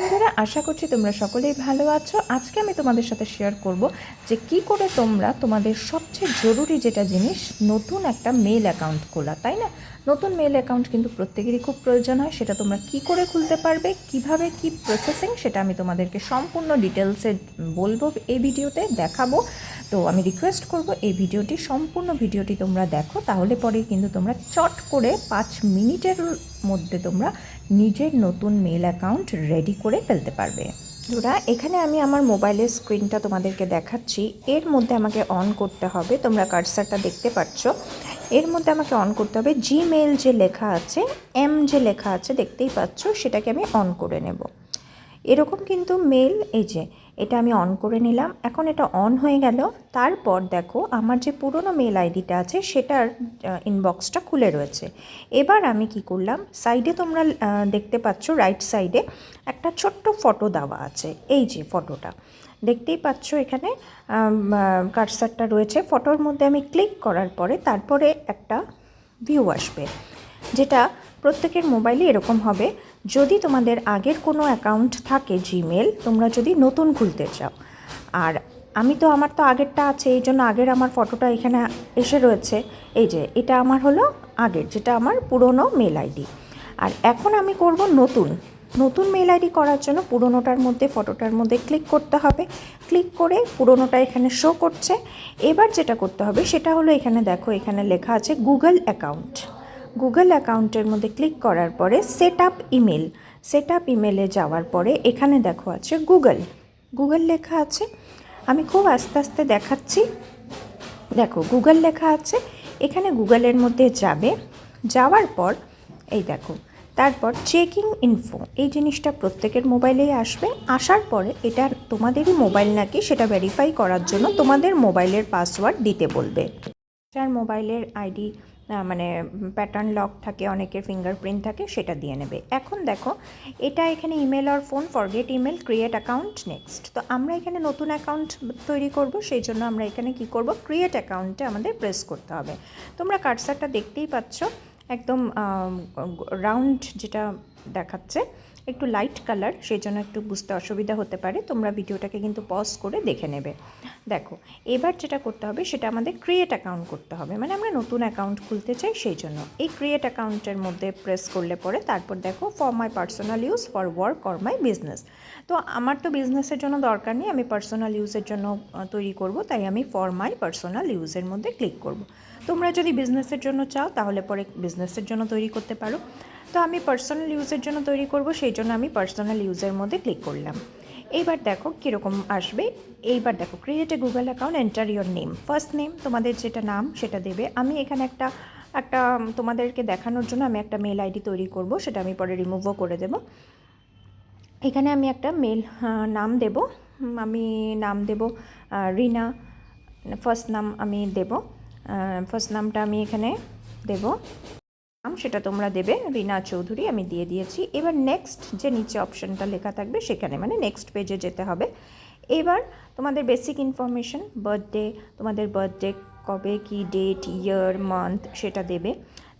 বন্ধুরা, আশা করছি তোমরা সকলেই ভালো আছো। আজকে আমি তোমাদের সাথে শেয়ার করব যে কি করে তোমরা তোমাদের সবচেয়ে জরুরি যেটা জিনিস, নতুন একটা মেল অ্যাকাউন্ট খোলা, তাই না? নতুন মেল অ্যাকাউন্ট কিন্তু প্রত্যেকেরই খুব প্রয়োজন হয়, সেটা তোমরা কি করে খুলতে পারবে, কীভাবে কি প্রসেসিং সেটা আমি তোমাদেরকে সম্পূর্ণ ডিটেলসে বলব এই ভিডিওতে দেখাবো। তো আমি রিকোয়েস্ট করব এই ভিডিওটি, সম্পূর্ণ ভিডিওটি তোমরা দেখো, তাহলে পরে কিন্তু তোমরা চট করে পাঁচ মিনিটের মধ্যে তোমরা নিজের নতুন মেল অ্যাকাউন্ট রেডি করে ফেলতে পারবে। বন্ধুরা, এখানে আমি আমার মোবাইলের স্ক্রিনটা তোমাদেরকে দেখাচ্ছি। এর মধ্যে আমাকে অন করতে হবে, তোমরা কার্সারটা দেখতে পাচ্ছ। এর মধ্যে আমাকে অন করতে হবে জিমেল যে লেখা আছে এম যে লেখা আছে, দেখতেই পাচ্ছ, সেটাকে আমি অন করে নেব। এরকম কিন্তু মেল এই যে এটা আমি অন করে নিলাম। এখন এটা অন হয়ে গেল। তারপর দেখো, আমার যে পুরনো মেল আইডিটা আছে, সেটার ইনবক্সটা খুলে রয়েছে। এবার আমি কি করলাম? সাইডে তোমরা দেখতে পাচ্ছ রাইট সাইডে একটা ছোট্ট ফটো দেওয়া আছে। এই যে ফটোটা দেখতেই পাচ্ছ এখানে কার্সারটা রয়েছে। ফটোর মধ্যে আমি ক্লিক করার পরে তারপরে একটা ভিউ আসবে। যেটা প্রত্যেকের মোবাইলে এরকম হবে। যদি তোমাদের আগের কোনো অ্যাকাউন্ট থাকে জিমেল তোমরা যদি নতুন খুলতে চাও। আর আমি তো, আমার তো আগেরটা আছে, এই জন্য আগের আমার ফটোটা এখানে এসে রয়েছে। এই যে, এটা আমার হলো আগের, যেটা আমার পুরনো মেল আইডি আর এখন আমি করব নতুন। নতুন মেল আইডি করার জন্য পুরনোটার মধ্যে ফটোটার মধ্যে ক্লিক করতে হবে। ক্লিক করে পুরনোটা এখানে শো করছে। এবার যেটা করতে হবে, সেটা হলো এখানে দেখো, এখানে লেখা আছে গুগল অ্যাকাউন্ট গুগল অ্যাকাউন্টের মধ্যে ক্লিক করার পরে set up email set up ইমেলে যাওয়ার পরে এখানে দেখো আছে গুগল গুগল লেখা আছে, আমি খুব আস্তে আস্তে দেখাচ্ছি। দেখো গুগল লেখা আছে, এখানে গুগলের মধ্যে যাবে। যাওয়ার পর, এই দেখো, তারপর চেকিং ইনফো এই জিনিসটা প্রত্যেকের মোবাইলেই আসবে। আসার পরে এটা তোমাদেরই মোবাইল নাকি সেটা ভেরিফাই করার জন্য তোমাদের মোবাইলের পাসওয়ার্ড দিতে বলবে। যার মোবাইলের আইডি মানে প্যাটার্ন লক থাকে, অনেকের ফিঙ্গারপ্রিন্ট থাকে, সেটা দিয়ে নেবে। এখন দেখো, এটা এখানে ইমেল আর phone forget email create account next তো আমরা এখানে নতুন অ্যাকাউন্ট তৈরি করব, সেই জন্য আমরা এখানে কি করব? ক্রিয়েট অ্যাকাউন্টে আমাদের প্রেস করতে হবে। তোমরা কার্সারটা দেখতেই পাচ্ছ, একদম রাউন্ড যেটা দেখাচ্ছে একটু লাইট কালার সেই জন্য একটু বুঝতে অসুবিধা হতে পারে। তোমরা ভিডিওটাকে কিন্তু পজ করে দেখে নেবে। দেখো, এবার যেটা করতে হবে, সেটা আমাদের ক্রিয়েট অ্যাকাউন্ট করতে হবে। মানে আমরা নতুন অ্যাকাউন্ট খুলতে চাই সেই জন্য এই ক্রিয়েট অ্যাকাউন্টের মধ্যে প্রেস করলে পরে তারপর দেখো for my personal use for work or my business তো আমার তো বিজনেসের জন্য দরকার নেই, আমি পার্সোনাল ইউজের জন্য তৈরি করব, তাই আমি ফর মাই পার্সোনাল ইউজের মধ্যে ক্লিক করব। তোমরা যদি বিজনেসের জন্য চাও, তাহলে পরে বিজনেসের জন্য তৈরি করতে পারো। তো আমি পার্সোনাল ইউজের জন্য তৈরি করব, সেই জন্য আমি পার্সোনাল ইউজের মধ্যে ক্লিক করলাম। এইবার দেখো কীরকম আসবে। এইবার দেখো create a Google account enter your name first name তোমাদের যেটা নাম, সেটা দেবে। আমি এখানে একটা একটা তোমাদেরকে দেখানোর জন্য আমি একটা মেল আইডি তৈরি করব, সেটা আমি পরে রিমুভও করে দেবো। এখানে আমি একটা মেল নাম দেব। আমি নাম দেব রিনা। ফার্স্ট নাম আমি দেব। ফার্স্ট নামটা আমি এখানে দেব। নাম, সেটা তোমরা দেবে। রিনা চৌধুরী, আমি দিয়ে দিয়েছি। এবার নেক্সট যে নিচে অপশনটা লেখা থাকবে, সেখানে মানে নেক্সট পেজে যেতে হবে। এবার তোমাদের বেসিক ইনফরমেশন বার্থডে তোমাদের বার্থডে কবে, কি ডেট ইয়ার মান্থ সেটা দেবে।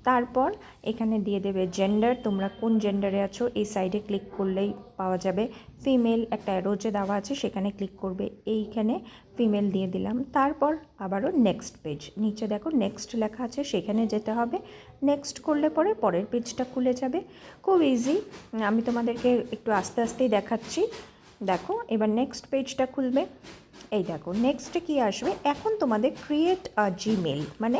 তারপর এখানে দিয়ে দেবে জেন্ডার তোমরা কোন জেন্ডারে আছো, এই সাইডে ক্লিক করলেই পাওয়া যাবে। ফিমেল একটা অ্যারোজে দেওয়া আছে সেখানে ক্লিক করবে। এইখানে ফিমেল দিয়ে দিলাম। তারপর আবারও নেক্সট পেজ নিচে দেখো নেক্সট লেখা আছে, সেখানে যেতে হবে। নেক্সট করলে পরে পরের পেজটা খুলে যাবে। খুব ইজি আমি তোমাদেরকে একটু আস্তে আস্তেই দেখাচ্ছি। দেখো, এবার নেক্সট পেজটা খুলবে। এই দেখো নেক্সটে কী আসবে? এখন তোমাদের ক্রিয়েট জিমেল মানে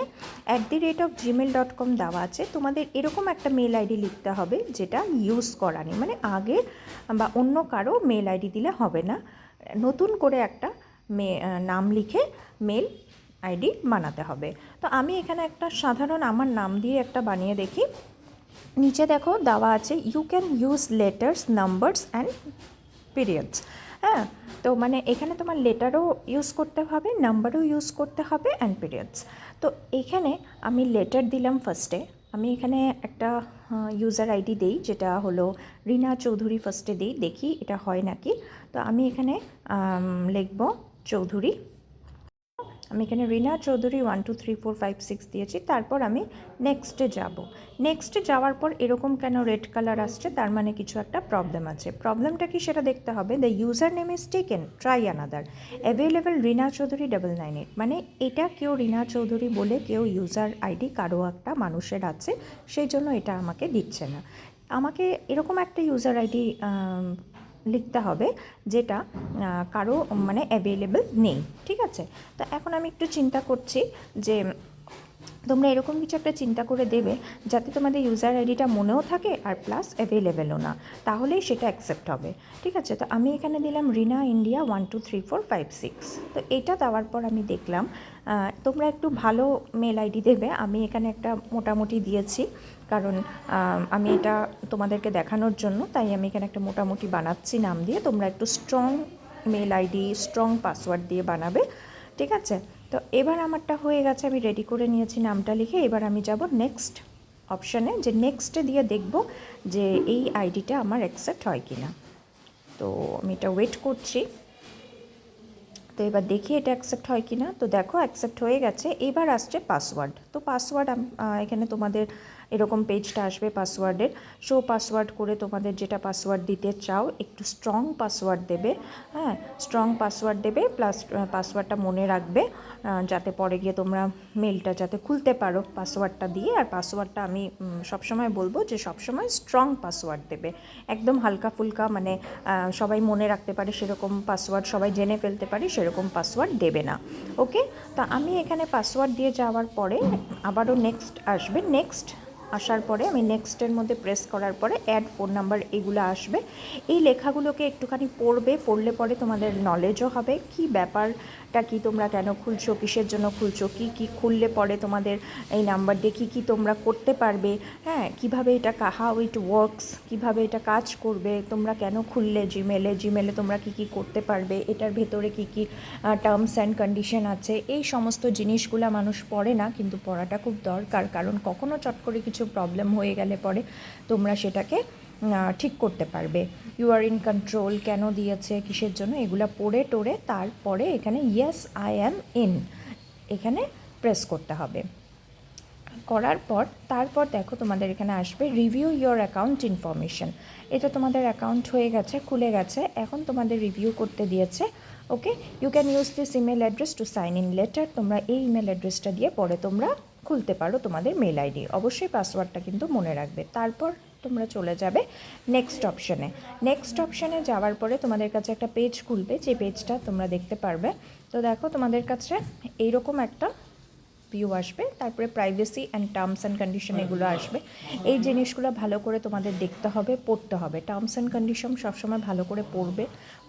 at the rate of Gmail dot com দেওয়া আছে। তোমাদের এরকম একটা মেল আইডি লিখতে হবে, যেটা ইউজ করা নেই মানে আগে বা অন্য কারও মেল আইডি দিলে হবে না। নতুন করে একটা মে নাম লিখে মেল আইডি বানাতে হবে। তো আমি এখানে একটা সাধারণ আমার নাম দিয়ে একটা বানিয়ে দেখি। নিচে দেখো দেওয়া আছে you can use letters numbers and periods হ্যাঁ তো মানে এখানে তোমার লেটারও ইউজ করতে হবে নাম্বারও ইউজ করতে হবে অ্যান্ড পিরিয়ডস তো এখানে আমি লেটার দিলাম ফার্স্টে আমি এখানে একটা ইউজার আইডি দিই, যেটা হলো রিনা চৌধুরী ফার্স্টে দিই, দেখি এটা হয় নাকি। তো আমি এখানে লিখব চৌধুরী। আমি এখানে Rina Chowdhury one two three four five six দিয়েছি। তারপর আমি নেক্সটে যাব। নেক্সটে যাওয়ার পর এরকম কেন রেড কালার আসছে? তার মানে কিছু একটা প্রবলেম আছে। প্রবলেমটা কি সেটা দেখতে হবে। The user name is taken try another available Rina Chowdhury double nine eight মানে এটা কেউ রিনা চৌধুরী বলে কেউ ইউজার আইডি কারও একটা মানুষের আছে, সেই জন্য এটা আমাকে দিচ্ছে না। আমাকে এরকম একটা ইউজার আইডি লিখতে হবে যেটা কারও মানে অ্যাভেলেবেল নেই, ঠিক আছে? তো এখন আমি একটু চিন্তা করছি যে, তোমরা এরকম কিছু একটা চিন্তা করে দেবে যাতে তোমাদের ইউজার আইডিটা মনেও থাকে আর প্লাস অ্যাভেলেবেলও না। তাহলেই সেটা অ্যাকসেপ্ট হবে, ঠিক আছে? তো আমি এখানে দিলাম Rina India one two three four five six তো এটা দেওয়ার পর আমি দেখলাম তোমরা একটু ভালো মেল আইডি দেবে। আমি এখানে একটা মোটামুটি দিয়েছি। কারণ, আমি এটা তোমাদেরকে দেখানোর জন্য, তাই আমি এখানে একটা মোটামুটি বানাচ্ছি নাম দিয়ে। তোমরা একটু strong mail ID strong password দিয়ে বানাবে, ঠিক আছে? তো এবার আমারটা হয়ে গেছে, আমি রেডি করে নিয়েছি নামটা লিখে। এবার আমি যাব নেক্সট অপশানে যে নেক্সটে দিয়ে দেখব যে এই আইডিটা আমার অ্যাকসেপ্ট হয় কি না তো আমি এটা ওয়েট করছি। তো এবার দেখি এটা অ্যাকসেপ্ট হয় কি না তো দেখো অ্যাকসেপ্ট হয়ে গেছে। এবার আসছে পাসওয়ার্ড তো পাসওয়ার্ড এখানে তোমাদের এরকম পেজটা আসবে পাসওয়ার্ডের শো পাসওয়ার্ড করে তোমাদের যেটা পাসওয়ার্ড দিতে চাও, একটু স্ট্রং পাসওয়ার্ড দেবে হ্যাঁ? স্ট্রং পাসওয়ার্ড দেবে প্লাস পাসওয়ার্ডটা মনে রাখবে যাতে পরে গিয়ে তোমরা মেলটা যাতে খুলতে পারো পাসওয়ার্ডটা দিয়ে। আর পাসওয়ার্ডটা আমি সবসময় বলব যে সবসময় স্ট্রং পাসওয়ার্ড দেবে। একদম হালকা ফুলকা মানে সবাই মনে রাখতে পারে সেরকম পাসওয়ার্ড সবাই জেনে ফেলতে পারে সেরকম পাসওয়ার্ড দেবে না। ওকে তা আমি এখানে পাসওয়ার্ড দিয়ে যাওয়ার পরে আবারও নেক্সট আসবে। নেক্সট আসার পরে আমি নেক্সটের মধ্যে প্রেস করার পরে অ্যাড ফোন নাম্বার এগুলো আসবে। এই লেখাগুলোকে একটুখানি পড়বে, পড়লে পরে তোমাদের নলেজও হবে। কি ব্যাপারটা কি তোমরা কেন খুলছো? কিসের জন্য খুলছো? কি কি খুললে পরে তোমাদের এই নাম্বার দিয়ে কী কী তোমরা করতে পারবে? হ্যাঁ কীভাবে এটা হাউ ইট ওয়ার্কস কীভাবে এটা কাজ করবে? তোমরা কেন খুললে জিমেলে জিমেলে তোমরা কি কি করতে পারবে? এটার ভেতরে কি কি টার্মস অ্যান্ড কন্ডিশন আছে? এই সমস্ত জিনিসগুলো মানুষ পড়ে না, কিন্তু পড়াটা খুব দরকার। কারণ কখনো চট করে কিছু প্রবলেম হয়ে গেলে পরে তোমরা সেটাকে ঠিক করতে পারবে। ইউ আর ইন কন্ট্রোল কেন দিয়েছে, কিসের জন্য, এগুলো পড়ে টোড়ে তারপরে এখানে ইয়েস আই অ্যাম ইন এখানে প্রেস করতে হবে। করার পর, তারপর দেখো তোমাদের এখানে আসবে রিভিউ ইয়োর অ্যাকাউন্ট ইনফরমেশন এটা তোমাদের অ্যাকাউন্ট হয়ে গেছে, খুলে গেছে, এখন তোমাদের রিভিউ করতে দিয়েছে। Okay you can use this email address to sign in later তোমরা এই ইমেল অ্যাড্রেসটা দিয়ে পরে তোমরা খুলতে পারো তোমাদের মেল আইডি অবশ্যই পাসওয়ার্ডটা কিন্তু মনে রাখবে। তারপর তোমরা চলে যাবে নেক্সট অপশানে নেক্সট অপশানে যাওয়ার পরে তোমাদের কাছে একটা পেজ খুলবে, যে পেজটা তোমরা দেখতে পারবে। তো দেখো, তোমাদের কাছে এইরকম একটা ভিউ আসবে, তারপরে privacy and terms and condition এগুলো আসবে। এই জিনিসগুলো ভালো করে তোমাদের দেখতে হবে, পড়তে হবে। টার্মস অ্যান্ড কন্ডিশন সবসময় ভালো করে পড়বে,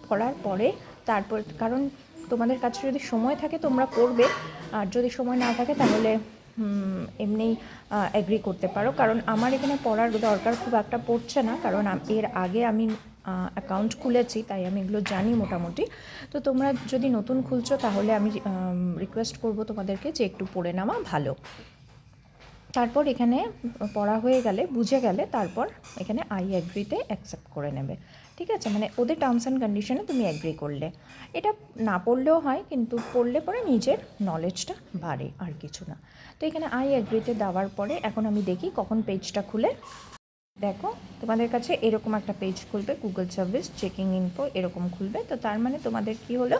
পড়ার পরে তারপর, কারণ তোমাদের কাছে যদি সময় থাকে তোমরা পড়বে, আর যদি সময় না থাকে তাহলে এমনি এগ্রি করতে পারো। কারণ আমার এখানে পড়ার দরকার খুব একটা পড়ছে না। কারণ এর আগে আমি অ্যাকাউন্ট খুলেছি, তাই আমি এগুলো জানি মোটামুটি। তো তোমরা যদি নতুন খুলছো, তাহলে আমি রিকোয়েস্ট করব তোমাদেরকে যে একটু পড়ে নেওয়া ভালো। তারপর এখানে, পড়া হয়ে গেলে, বুঝে গেলে, তারপর এখানে আই অ্যাগ্রিতে অ্যাকসেপ্ট করে নেবে। ঠিক আছে? মানে ওদের টার্মস অ্যান্ড কন্ডিশনে তুমি অ্যাগ্রি করলে। এটা না পড়লেও হয়, কিন্তু পড়লে পরে নিজের নলেজটা বাড়ে আর কিছু না। তো এখানে আই অ্যাগ্রিতে দেওয়ার পরে এখন আমি দেখি কখন পেজটা খুলে। দেখো, তোমাদের কাছে এরকম একটা পেজ খুলবে গুগল সার্ভিস চেকিং ইনফো এরকম খুলবে। তো তার মানে তোমাদের কি হলো?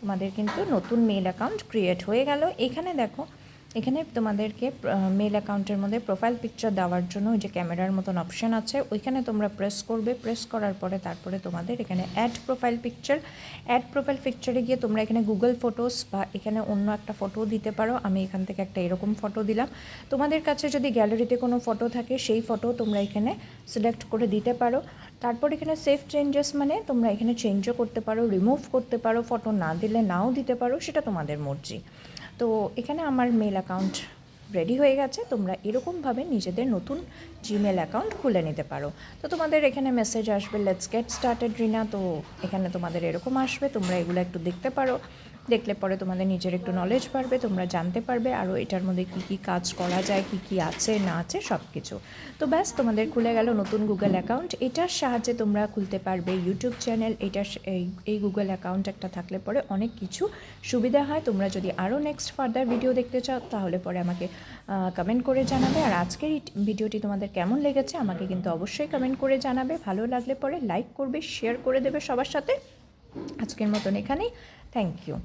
তোমাদের কিন্তু নতুন মেল অ্যাকাউন্ট ক্রিয়েট হয়ে গেল। এখানে দেখো এখানে তোমাদেরকে মেল অ্যাকাউন্টের মধ্যে প্রোফাইল পিকচার দেওয়ার জন্য ওই যে ক্যামেরার মতন অপশান আছে, ওইখানে তোমরা প্রেস করবে। প্রেস করার পরে তারপরে তোমাদের এখানে add profile picture add profile পিকচারে গিয়ে তোমরা এখানে গুগল ফটোস বা এখানে অন্য একটা ফটো দিতে পারো। আমি এখান থেকে একটা এরকম ফটো দিলাম। তোমাদের কাছে যদি গ্যালারিতে কোনো ফটো থাকে, সেই ফটো তোমরা এখানে সিলেক্ট করে দিতে পারো। তারপর এখানে সেফ চেঞ্জেস মানে তোমরা এখানে চেঞ্জও করতে পারো রিমুভ করতে পারো ফটো না দিলে নাও দিতে পারো, সেটা তোমাদের মর্জি। তো এখানে আমার মেল অ্যাকাউন্ট রেডি হয়ে গেছে। তোমরা এরকমভাবে নিজেদের নতুন জিমেল অ্যাকাউন্ট খুলে নিতে পারো। তো তোমাদের এখানে মেসেজ আসবে লেটস গেট স্টার্টেড রিনা তো এখানে তোমাদের এরকম আসবে। তোমরা এগুলো একটু দেখতে পারো। দেখলে পরে তোমাদের নিজের একটু নলেজ বাড়বে, তোমরা জানতে পারবে আরও এটার মধ্যে কী কী কাজ করা যায়, কী কী আছে, না আছে সব কিছু তো ব্যাস, তোমাদের খুলে গেল নতুন গুগল অ্যাকাউন্ট এটার সাহায্যে তোমরা খুলতে পারবে ইউটিউব চ্যানেল এটার এই গুগল অ্যাকাউন্ট একটা থাকলে পরে অনেক কিছু সুবিধা হয়। তোমরা যদি আরও নেক্সট ফার্দার ভিডিও দেখতে চাও, তাহলে পরে আমাকে কমেন্ট করে জানাবে। আর আজকের ভিডিওটি তোমাদের কেমন লেগেছে, আমাকে কিন্তু অবশ্যই কমেন্ট করে জানাবে। ভালো লাগলে পরে লাইক করবে শেয়ার করে দেবে সবার সাথে। আজকের মতন এখানেই। Thank you